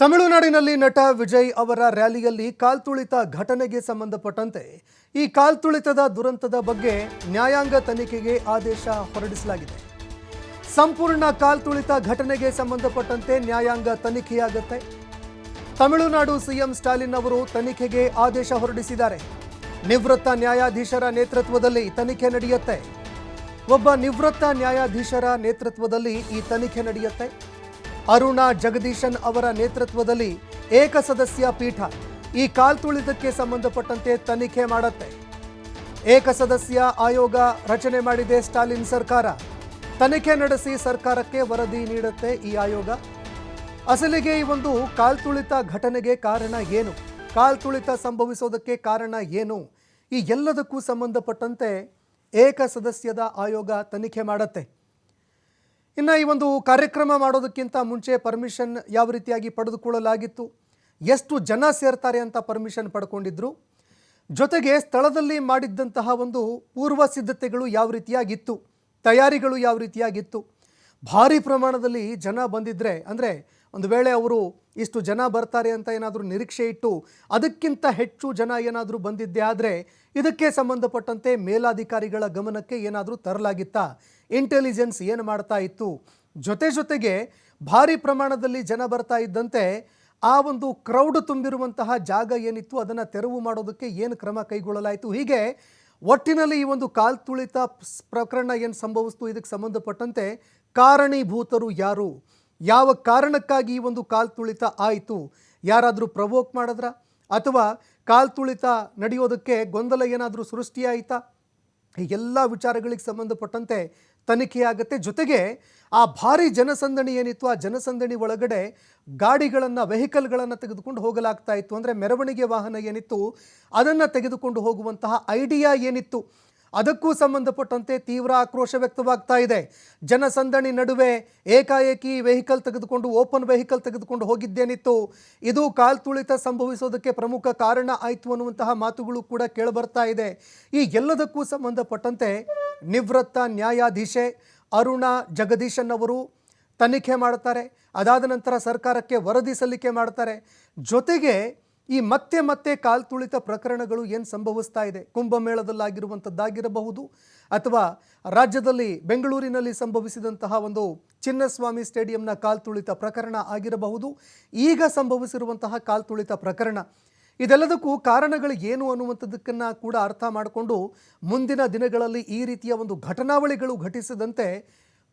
ತಮಿಳುನಾಡಿನಲ್ಲಿ ನಟ ವಿಜಯ್ ಅವರ ರ್ಯಾಲಿಯಲ್ಲಿ ಕಾಲ್ತುಳಿತ ಘಟನೆಗೆ ಸಂಬಂಧಪಟ್ಟಂತೆ ಈ ಕಾಲ್ತುಳಿತದ ದುರಂತದ ಬಗ್ಗೆ ನ್ಯಾಯಾಂಗ ತನಿಖೆಗೆ ಆದೇಶ ಹೊರಡಿಸಲಾಗಿದೆ. ಸಂಪೂರ್ಣ ಕಾಲ್ತುಳಿತ ಘಟನೆಗೆ ಸಂಬಂಧಪಟ್ಟಂತೆ ನ್ಯಾಯಾಂಗ ತನಿಖೆಯಾಗುತ್ತೆ. ತಮಿಳುನಾಡು ಸಿಎಂ ಸ್ಟಾಲಿನ್ ಅವರು ತನಿಖೆಗೆ ಆದೇಶ ಹೊರಡಿಸಿದ್ದಾರೆ. ನಿವೃತ್ತ ನ್ಯಾಯಾಧೀಶರ ನೇತೃತ್ವದಲ್ಲಿ ತನಿಖೆ ನಡೆಯುತ್ತೆ. ಒಬ್ಬ ನಿವೃತ್ತ ನ್ಯಾಯಾಧೀಶರ ನೇತೃತ್ವದಲ್ಲಿ ಈ ತನಿಖೆ ನಡೆಯುತ್ತೆ. ಅರುಣಾ ಜಗದೀಶನ್ ಅವರ ನೇತೃತ್ವದಲ್ಲಿ ಏಕಸದಸ್ಯ ಪೀಠ ಈ ಕಾಲ್ತುಳಿತಕ್ಕೆ ಸಂಬಂಧಪಟ್ಟಂತೆ ತನಿಖೆ ಮಾಡುತ್ತೆ. ಏಕಸದಸ್ಯ ಆಯೋಗ ರಚನೆ ಮಾಡಿದೆ ಸ್ಟಾಲಿನ್ ಸರ್ಕಾರ. ತನಿಖೆ ನಡೆಸಿ ಸರ್ಕಾರಕ್ಕೆ ವರದಿ ನೀಡುತ್ತೆ ಈ ಆಯೋಗ. ಅಸಲಿಗೆ ಈ ಒಂದು ಕಾಲ್ತುಳಿತ ಘಟನೆಗೆ ಕಾರಣ ಏನು? ಕಾಲ್ತುಳಿತ ಸಂಭವಿಸೋದಕ್ಕೆ ಕಾರಣ ಏನು? ಈ ಎಲ್ಲದಕ್ಕೂ ಸಂಬಂಧಪಟ್ಟಂತೆ ಏಕ ಸದಸ್ಯದ ಆಯೋಗ ತನಿಖೆ ಮಾಡುತ್ತೆ. ಇನ್ನು ಈ ಒಂದು ಕಾರ್ಯಕ್ರಮ ಮಾಡೋದಕ್ಕಿಂತ ಮುಂಚೆ ಪರ್ಮಿಷನ್ ಯಾವ ರೀತಿಯಾಗಿ ಪಡೆದುಕೊಳ್ಳಲಾಗಿತ್ತು? ಎಷ್ಟು ಜನ ಸೇರ್ತಾರೆ ಅಂತ ಪರ್ಮಿಷನ್ ಪಡ್ಕೊಂಡಿದ್ರು? ಜೊತೆಗೆ ಸ್ಥಳದಲ್ಲಿ ಮಾಡಿದ್ದಂತಹ ಒಂದು ಪೂರ್ವ ಸಿದ್ಧತೆಗಳು ಯಾವ ರೀತಿಯಾಗಿತ್ತು? ತಯಾರಿಗಳು ಯಾವ ರೀತಿಯಾಗಿತ್ತು? ಭಾರಿ ಪ್ರಮಾಣದಲ್ಲಿ ಜನ ಬಂದಿದ್ದರೆ ಅಂದರೆ ಒಂದು ವೇಳೆ ಅವರು ಇಷ್ಟು ಜನ ಬರ್ತಾರೆ ಅಂತ ಏನಾದರೂ ನಿರೀಕ್ಷೆ ಇಟ್ಟು ಅದಕ್ಕಿಂತ ಹೆಚ್ಚು ಜನ ಏನಾದರೂ ಬಂದಿದ್ದೆ ಆದರೆ ಇದಕ್ಕೆ ಸಂಬಂಧಪಟ್ಟಂತೆ ಮೇಲಾಧಿಕಾರಿಗಳ ಗಮನಕ್ಕೆ ಏನಾದರೂ ತರಲಾಗಿತ್ತಾ? ಇಂಟೆಲಿಜೆನ್ಸ್ ಏನು ಮಾಡ್ತಾ ಇತ್ತು? ಜೊತೆ ಜೊತೆಗೆ ಭಾರಿ ಪ್ರಮಾಣದಲ್ಲಿ ಜನ ಬರ್ತಾ ಇದ್ದಂತೆ ಆ ಒಂದು ಕ್ರೌಡ್ ತುಂಬಿರುವಂತಹ ಜಾಗ ಏನಿತ್ತು ಅದನ್ನು ತೆರವು ಮಾಡೋದಕ್ಕೆ ಏನು ಕ್ರಮ ಕೈಗೊಳ್ಳಲಾಯಿತು? ಹೀಗೆ ಒಟ್ಟಿನಲ್ಲಿ ಈ ಒಂದು ಕಾಲ್ ತುಳಿತ ಪ್ರಕರಣ ಏನು ಸಂಭವಿಸ್ತು? ಇದಕ್ಕೆ ಸಂಬಂಧಪಟ್ಟಂತೆ ಕಾರಣೀಭೂತರು ಯಾರು? ಯಾವ ಕಾರಣಕ್ಕಾಗಿ ಈ ಒಂದು ಕಾಲ್ತುಳಿತ ಆಯಿತು? ಯಾರಾದರೂ ಪ್ರವೋಕ್ ಮಾಡಿದ್ರ? ಅಥವಾ ಕಾಲ್ತುಳಿತ ನಡೆಯೋದಕ್ಕೆ ಗೊಂದಲ ಏನಾದರೂ ಸೃಷ್ಟಿಯಾಯಿತಾ? ಎಲ್ಲ ವಿಚಾರಗಳಿಗೆ ಸಂಬಂಧಪಟ್ಟಂತೆ ತನಿಖೆಯಾಗುತ್ತೆ ಜೊತೆಗೆ ಆ ಭಾರಿ ಜನಸಂದಣಿ ಏನಿತ್ತು, ಆ ಜನಸಂದಣಿ ಒಳಗಡೆ ಗಾಡಿಗಳನ್ನು, ವೆಹಿಕಲ್ಗಳನ್ನು ತೆಗೆದುಕೊಂಡು ಹೋಗಲಾಗ್ತಾ ಇತ್ತು. ಅಂದರೆ ಮೆರವಣಿಗೆ ವಾಹನ ಏನಿತ್ತು, ಅದನ್ನು ತೆಗೆದುಕೊಂಡು ಹೋಗುವಂತಹ ಐಡಿಯಾ ಏನಿತ್ತು? ಅದಕ್ಕೂ ಸಂಬಂಧಪಟ್ಟಂತೆ ತೀವ್ರ ಆಕ್ರೋಶ ವ್ಯಕ್ತವಾಗ್ತಾ ಇದೆ. ಜನಸಂದಣಿ ನಡುವೆ ಏಕಾಏಕಿ ವೆಹಿಕಲ್ ತೆಗೆದುಕೊಂಡು, ಓಪನ್ ವೆಹಿಕಲ್ ತೆಗೆದುಕೊಂಡು ಹೋಗಿದ್ದೇನಿತ್ತು. ಇದು ಕಾಲ್ತುಳಿತ ಸಂಭವಿಸೋದಕ್ಕೆ ಪ್ರಮುಖ ಕಾರಣ ಆಯಿತು ಅನ್ನುವಂತಹ ಮಾತುಗಳು ಕೂಡ ಕೇಳಬರ್ತಾ ಇದೆ. ಈ ಎಲ್ಲದಕ್ಕೂ ಸಂಬಂಧಪಟ್ಟಂತೆ ನಿವೃತ್ತ ನ್ಯಾಯಾಧೀಶೆ ಅರುಣ ಜಗದೀಶನ್ ಅವರು ತನಿಖೆ ಮಾಡ್ತಾರೆ ಅದಾದ ನಂತರ ಸರ್ಕಾರಕ್ಕೆ ವರದಿ ಸಲ್ಲಿಕೆ ಮಾಡ್ತಾರೆ ಜೊತೆಗೆ ಈ ಮತ್ತೆ ಮತ್ತೆ ಕಾಲ್ತುಳಿತ ಪ್ರಕರಣಗಳು ಏನು ಸಂಭವಿಸ್ತಾ ಇದೆ? ಕುಂಭಮೇಳದಲ್ಲಾಗಿರುವಂಥದ್ದಾಗಿರಬಹುದು ಅಥವಾ ರಾಜ್ಯದಲ್ಲಿ ಬೆಂಗಳೂರಿನಲ್ಲಿ ಸಂಭವಿಸಿದಂತಹ ಒಂದು ಚಿನ್ನಸ್ವಾಮಿ ಸ್ಟೇಡಿಯಂನ ಕಾಲ್ತುಳಿತ ಪ್ರಕರಣ ಆಗಿರಬಹುದು. ಈಗ ಸಂಭವಿಸಿರುವಂತಹ ಕಾಲ್ತುಳಿತ ಪ್ರಕರಣ. ಇದೆಲ್ಲದಕ್ಕೂ ಕಾರಣಗಳು ಏನು ಅನ್ನುವಂಥದ್ದಕ್ಕನ್ನು ಕೂಡ ಅರ್ಥ ಮಾಡಿಕೊಂಡು ಮುಂದಿನ ದಿನಗಳಲ್ಲಿ ಈ ರೀತಿಯ ಒಂದು ಘಟನಾವಳಿಗಳು ಘಟಿಸದಂತೆ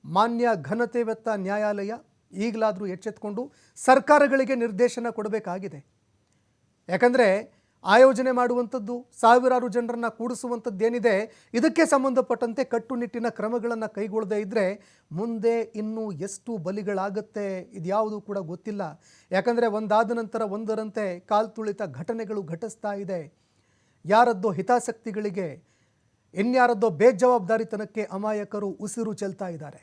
ಮಾನ್ಯ ಘನತೆವೆತ್ತ ನ್ಯಾಯಾಲಯ ಈಗಲಾದರೂ ಎಚ್ಚೆತ್ಕೊಂಡು ಸರ್ಕಾರಗಳಿಗೆ ನಿರ್ದೇಶನ ಕೊಡಬೇಕಾಗಿದೆ. ಯಾಕಂದರೆ ಆಯೋಜನೆ ಮಾಡುವಂಥದ್ದು ಸಾವಿರಾರು ಜನರನ್ನು ಕೂಡಿಸುವಂಥದ್ದು ಏನಿದೆ, ಇದಕ್ಕೆ ಸಂಬಂಧಪಟ್ಟಂತೆ ಕಟ್ಟುನಿಟ್ಟಿನ ಕ್ರಮಗಳನ್ನು ಕೈಗೊಳ್ಳದೇ ಇದ್ದರೆ ಮುಂದೆ ಇನ್ನೂ ಎಷ್ಟು ಬಲಿಗಳಾಗುತ್ತೆ ಇದ್ಯಾವುದೂ ಕೂಡ ಗೊತ್ತಿಲ್ಲ. ಯಾಕಂದರೆ ಒಂದಾದ ನಂತರ ಒಂದರಂತೆ ಕಾಲ್ತುಳಿತ ಘಟನೆಗಳು ಘಟಿಸ್ತಾ ಇದೆ. ಯಾರದ್ದೋ ಹಿತಾಸಕ್ತಿಗಳಿಗೆ, ಇನ್ಯಾರದ್ದೋ ಬೇಜವಾಬ್ದಾರಿತನಕ್ಕೆ ಅಮಾಯಕರು ಉಸಿರು ಚೆಲ್ತಾ ಇದ್ದಾರೆ.